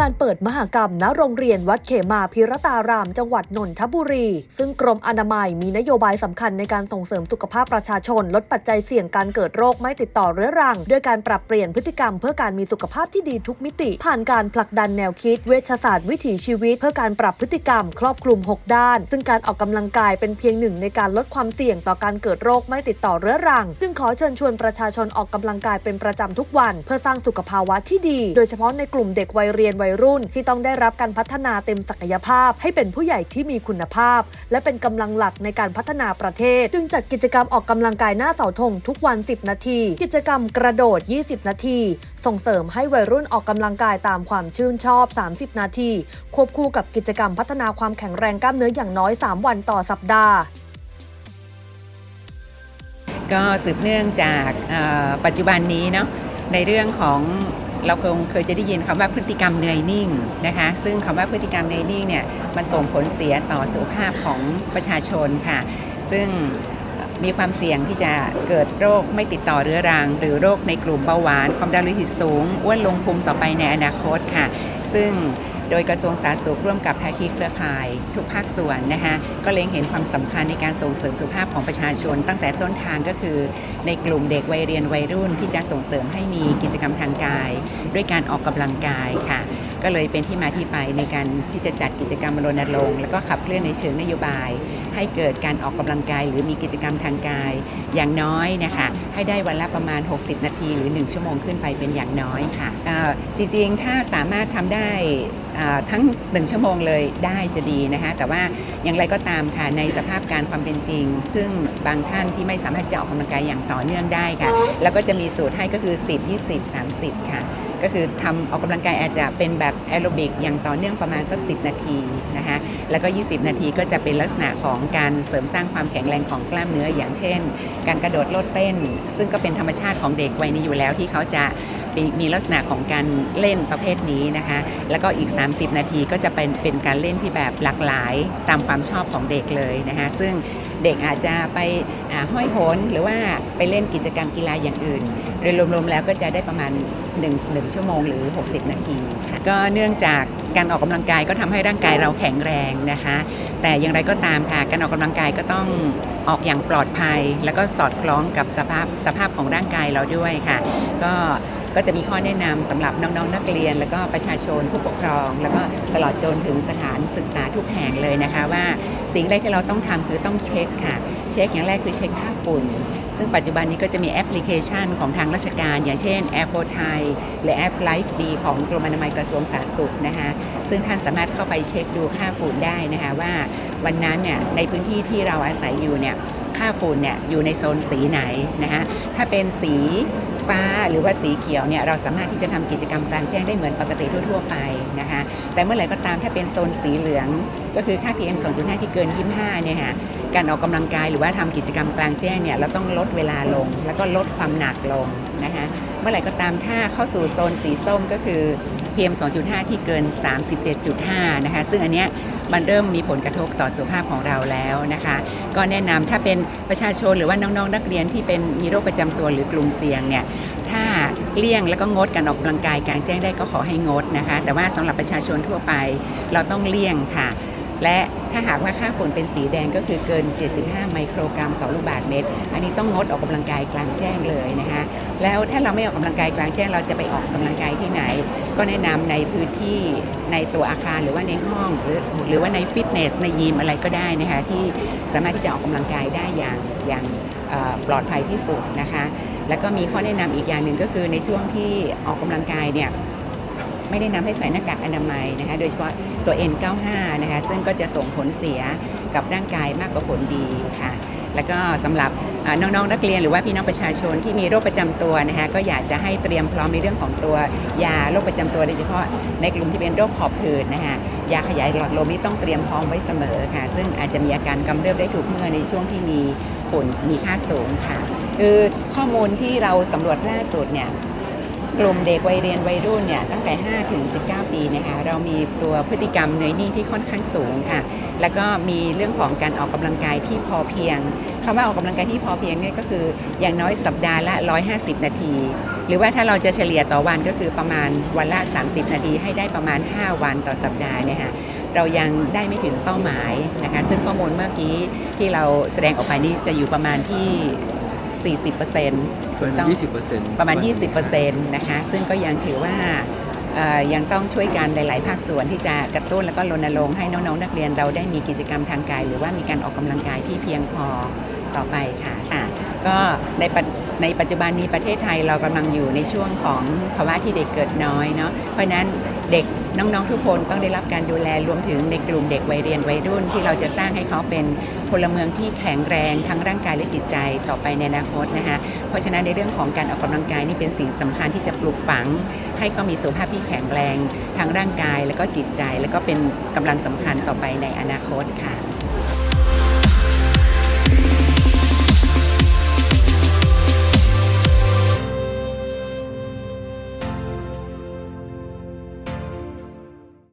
การเปิดมหกรรมณโรงเรียนวัดเขมาพิรตาราม จังหวัดนนทบุรี ซึ่งกรมอนามัยมีนโยบายสำคัญในการส่งเสริมสุขภาพประชาชน ลดปัจจัยเสี่ยงการเกิดโรคไม่ติดต่อเรื้อรัง ด้วยการปรับเปลี่ยนพฤติกรรมเพื่อการมีสุขภาพที่ดีทุกมิติ ผ่านการผลักดันแนวคิด เวชศาสตร์วิถีชีวิต เพื่อการปรับพฤติกรรม ครอบคลุม 6 ด้าน ซึ่งการออกกำลังกายเป็นเพียงหนึ่งในการลดความเสี่ยงต่อการเกิดโรคไม่ติดต่อเรื้อรัง จึงขอเชิญชวนประชาชนออกกำลังกายเป็นประจำทุกวัน เพื่อสร้างสุขภาวะที่ดี โดยเฉพาะในกลุ่มเด็กวัยเรียนวัยรุ่นที่ต้องได้รับการพัฒนาเต็มศักยภาพ ให้เป็นผู้ใหญ่ที่มีคุณภาพ และเป็นกำลังหลักในการพัฒนาประเทศ จึงจัดกิจกรรมออกกำลังกายหน้าเสาธงทุกวัน 10 นาที กิจกรรมกระโดด 20 นาที ส่งเสริมให้วัยรุ่นออกกำลังกายตามความชื่นชอบ 30 นาที ควบคู่กับกิจกรรมพัฒนาความแข็งแรงกล้ามเนื้ออย่างน้อย 3 วันต่อสัปดาห์ก็สืบเนื่องจากปัจจุบันนี้เนาะในเรื่องของ เราคงเคยจะได้ยินคำว่าพฤติกรรมเหนื่อยนิ่งนะคะ ซึ่งคำว่าพฤติกรรมเหนื่อยนิ่งเนี่ยมันส่งผลเสียต่อสุขภาพของประชาชนค่ะ ซึ่งมีความเสี่ยงที่จะเกิดโรคไม่ติดต่อเรื้อรัง หรือโรคในกลุ่มเบาหวานความดันโลหิตสูงอ้วนลงพุงต่อไปในอนาคตค่ะ ซึ่ง โดยกระทรวงสาธารณสุขร่วมกับภาคีเครือข่าย ทุกภาคส่วนนะคะก็เล็งเห็นความสำคัญในการส่งเสริมสุขภาพของประชาชน ตั้งแต่ต้นทางก็คือ ในกลุ่มเด็กวัยเรียนวัยรุ่นที่จะส่งเสริมให้มีกิจกรรมทางกาย ด้วยการออกกำลังกายค่ะ ก็เลยเป็นที่มาที่ไปในการที่จะจัดกิจกรรมรณรงค์แล้วก็ขับเคลื่อนในเชิงนโยบาย ให้เกิดการออกกำลังกาย หรือมีกิจกรรมทางกาย อย่างน้อยนะคะให้ได้วันละประมาณ 60 นาที หรือ 1 ชั่วโมงขึ้นไปเป็นอย่างน้อยค่ะจริงๆ ถ้าสามารถทำได้ทั้ง 1 ชั่วโมงเลยได้จะดีนะคะแต่ว่าอย่างไรก็ตามค่ะในสภาพการความเป็นจริง ซึ่งบางท่านที่ไม่สามารถจะออกกำลังกายอย่างต่อเนื่องได้ค่ะ แล้วก็จะมีสูตรให้ก็คือ 10 20 30 ค่ะ ก็คือทำออกกำลังกายอาจจะเป็นแบบแอโรบิกอย่างต่อเนื่องประมาณสัก 10 นาทีนะคะแล้วก็ 20 นาทีก็จะเป็นลักษณะของการเสริมสร้างความแข็งแรงของกล้ามเนื้ออย่างเช่น การกระโดดโลดเต้น ซึ่งก็เป็นธรรมชาติของเด็กวัยนี้อยู่แล้วที่เขาจะมีลักษณะของการเล่นประเภทนี้นะคะ แล้วก็อีก 30 นาทีก็จะเป็นเป็นการเล่นที่แบบหลากหลายตามความชอบของเด็กเลยนะคะ ซึ่งเด็กอาจจะไปห้อยโหนหรือว่าไปเล่นกิจกรรมกีฬาอย่างอื่น โดยรวมๆแล้วก็จะได้ประมาณ1 1ชั่วโมงหรือ 60 นาทีค่ะก็เนื่องจากการออกกำลังกายก็ทำให้ร่างกายเราแข็งแรงนะคะ แต่อย่างไรก็ตามค่ะการออกกำลังกายก็ต้องออกอย่างปลอดภัย แล้วก็สอดคล้องกับสภาพสภาพของร่างกายเราด้วยค่ะ ก็ ก็จะมีข้อแนะนำสำหรับน้องๆนักเรียน แล้วก็ประชาชนผู้ปกครอง แล้วก็ตลอดจนถึงสถานศึกษาทุกแห่งเลยนะคะ ว่าสิ่งแรกที่เราต้องทำคือต้องเช็คค่ะ เช็คอย่างแรกคือเช็คค่าฝุ่น ซึ่งปัจจุบันนี้ก็จะมีแอปพลิเคชันของทางราชการ อย่างเช่นแอปโฟไทยและแอปไลฟ์ดีของกรมอนามัยกระทรวงสาธารณสุขนะคะ ซึ่งท่านสามารถเข้าไปเช็คดูค่าฝุ่นได้นะคะว่าวันนั้นเนี่ยในพื้นที่ที่เราอาศัยอยู่เนี่ยค่าฝุ่นเนี่ยอยู่ในโซนสีไหนนะคะถ้าเป็นสี ฟ้าหรือว่าสีเขียวเนี่ยเราสามารถที่จะทำกิจกรรมกลางแจ้งได้เหมือนปกติทั่วๆไปนะคะแต่เมื่อไหร่ก็ตามถ้าเป็นโซนสีเหลือง ก็คือค่า PM 2.5 ที่เกิน 25 เนี่ยค่ะการออกกำลังกายหรือว่าทำกิจกรรมกลางแจ้งเนี่ยเราต้องลดเวลาลง แล้วก็ลดความหนักลงนะคะเมื่อไหร่ก็ตามถ้าเข้าสู่โซนสีส้มก็คือ PM 2.5 ที่เกิน 37.5 นะคะ ซึ่งอันเนี้ยมันเริ่มมีผลกระทบต่อสุขภาพของเราแล้วนะคะ ก็แนะนำถ้าเป็นประชาชนหรือว่าน้องๆ นักเรียนที่เป็นมีโรคประจำตัวหรือกลุ่มเสี่ยงเนี่ยถ้าเลี่ยงแล้วก็งดการออกกำลังกายกลางแจ้งได้ก็ขอให้งดนะคะ แต่ว่าสำหรับประชาชนทั่วไปเราต้องเลี่ยงค่ะ และ ถ้าหากว่าค่าฝุ่นเป็นสีแดงก็คือเกิน 75 ไมโครกรัมต่อลูกบาศก์เมตร อันนี้ต้องงดออกกำลังกายกลางแจ้งเลยนะคะแล้วถ้าเราไม่ออกกำลังกายกลางแจ้งเราจะไปออกกำลังกายที่ไหน ก็แนะนำในพื้นที่ในตัวอาคารหรือว่าในห้อง หรือหรือว่าในฟิตเนสในยิมอะไรก็ได้นะคะที่สามารถที่จะออกกำลังกายได้อย่างอย่างปลอดภัยที่สุดนะคะ แล้วก็มีข้อแนะนำอีกอย่างหนึ่งก็คือในช่วงที่ออกกำลังกายเนี่ย ไม่ได้นำให้ใส่หน้ากากอนามัยนะคะโดยเฉพาะตัว N95 นะคะซึ่งก็จะส่งผลเสียกับร่างกายมากกว่าผลดีค่ะ แล้วก็สำหรับน้องๆนักเรียนหรือว่าพี่น้องประชาชนที่มีโรคประจำตัวนะคะก็อยากจะให้เตรียมพร้อมในเรื่องของตัวยาโรคประจำตัวโดยเฉพาะในกลุ่มที่เป็นโรคหอบหืดนะคะยาขยายหลอดลมนี่ต้องเตรียมพร้อมไว้เสมอค่ะ ซึ่งอาจจะมีอาการกำเริบได้ทุกเมื่อในช่วงที่มีฝุ่นมีค่าสูงค่ะคือข้อมูลที่เราสำรวจล่าสุดเนี่ย กลุ่มเด็กวัยเรียนวัยรุ่นเนี่ยตั้งแต่ 5 ถึง 19 ปีนะคะเรามีตัวพฤติกรรมเนยนิ่งที่ค่อนข้างสูงค่ะ แล้วก็มีเรื่องของการออกกำลังกายที่พอเพียงคำว่าออกกำลังกายที่พอเพียงเนี่ยก็คืออย่างน้อยสัปดาห์ละ 150 นาที หรือว่าถ้าเราจะเฉลี่ยต่อวันก็คือประมาณวันละ 30 นาที ให้ได้ประมาณ 5 วันต่อสัปดาห์เนี่ยค่ะเรายังได้ไม่ถึงเป้าหมายนะคะซึ่งข้อมูลเมื่อกี้ที่เราแสดงออกไปนี่จะอยู่ประมาณที่ 40%เกินต้องยี่สิบเปอร์เซ็นต์ประมาณ 20%นะคะซึ่งก็ยังถือว่าเอ่อยังต้องช่วยกันหลาย ๆ ภาคส่วนที่จะกระตุ้นแล้วก็รณรงค์ให้น้อง ๆ นักเรียนเราได้มีกิจกรรมทางกาย หรือว่ามีการออกกำลังกายที่เพียงพอต่อไปค่ะอะก็ในปัจ ในปัจจุบันนี้ประเทศไทยเรากำลังอยู่ในช่วงของภาวะที่เด็กเกิดน้อยเนาะเพราะฉะนั้นเด็กน้องๆทุกคนต้องได้รับการดูแลรวมถึงในกลุ่มเด็กวัยเรียนวัยรุ่น ที่เราจะสร้างให้เขาเป็นพลเมืองที่แข็งแรงทั้งร่างกายและจิตใจต่อไปในอนาคตนะคะเพราะฉะนั้นในเรื่องของการออกกำลังกายนี่เป็นสิ่งสำคัญที่จะปลูกฝัง ให้เขามีสุขภาพที่แข็งแรงทั้งร่างกายแล้วก็จิตใจ แล้วก็เป็นกำลังสำคัญต่อไปในอนาคตค่ะ